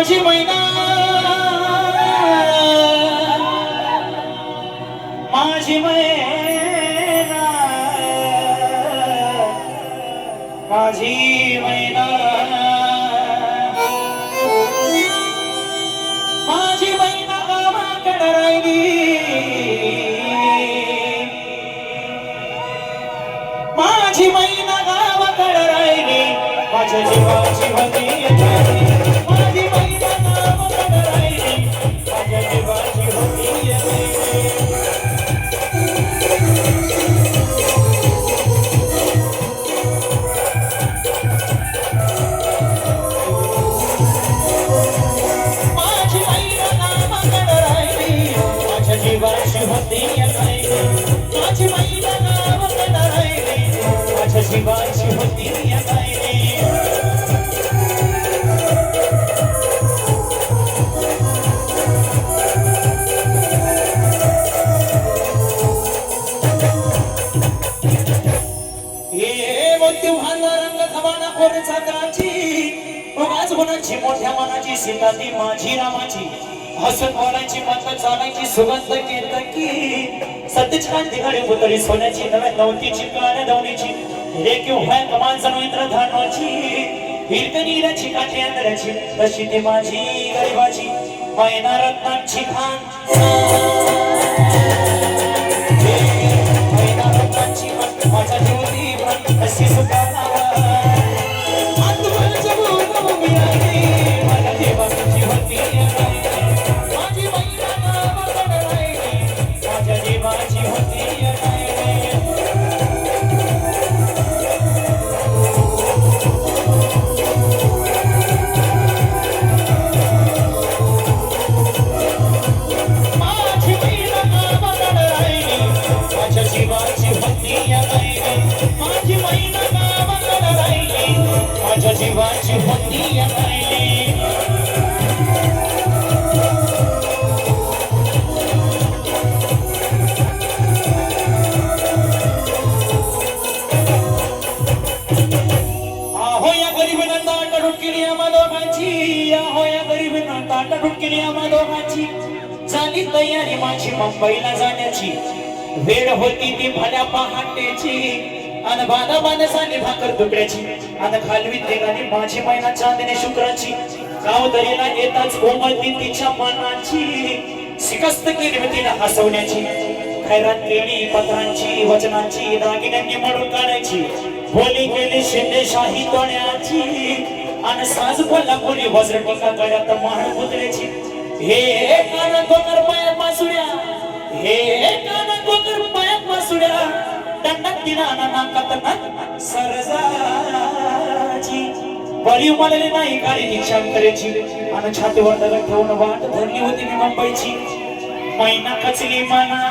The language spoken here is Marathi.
माझी मैना माझी मैना माझी मैना माझी मैना कामाकडे राहिली. माझी मैना गावाकडे राहिली. माझ्या जीवाची होती जीवाची होती माझी माझ्या होती रंग खवाना खोर चांदराची उगाच मनाची मोठ्या मनाची सीता ती माझी रामाची. हसून बोलायची मात्र चालायची सुगंध केतकी सत्यच कांती घडी पुतळी सोन्याची नव्या नवतीची काळ्या दवणीची हे किंवा कमान जणू इंद्रधानाची हिरकणीराची काठी अंतराची तशी ती माझी गरिबाची. मैना रत्नांची खान. माझ्या जीवाची होती आहे. या झाली तयारी माझी मुंबईला जाण्याची. वेळ होती ती भल्या पहाटेची. आणि बाधा बाधा भाकर तुकड्याची. आणि खालवी निघाली माझी मैना चांदणे शुक्राची. गाव दरीला येताच कोमलती तिच्या मनाची. शिकस्त केली मी तिला हसवण्याची. खैरात केली पत्रांची वचनांची दागिन्यांनी म्हणून काढायची. बोली केली शिंदेशाही तोण्याची. आणि साज बोलला कोणी वज्र टीका गळ्यात माण पुतळ्याची. हे कान कोणर पायात मासुड्या हे सरजाची. बरी उमलली नाही गाडी शांतरेची आणि छातीवर दगड ठेवून वाट धरली होती मी मुंबईची. मैना कचली मना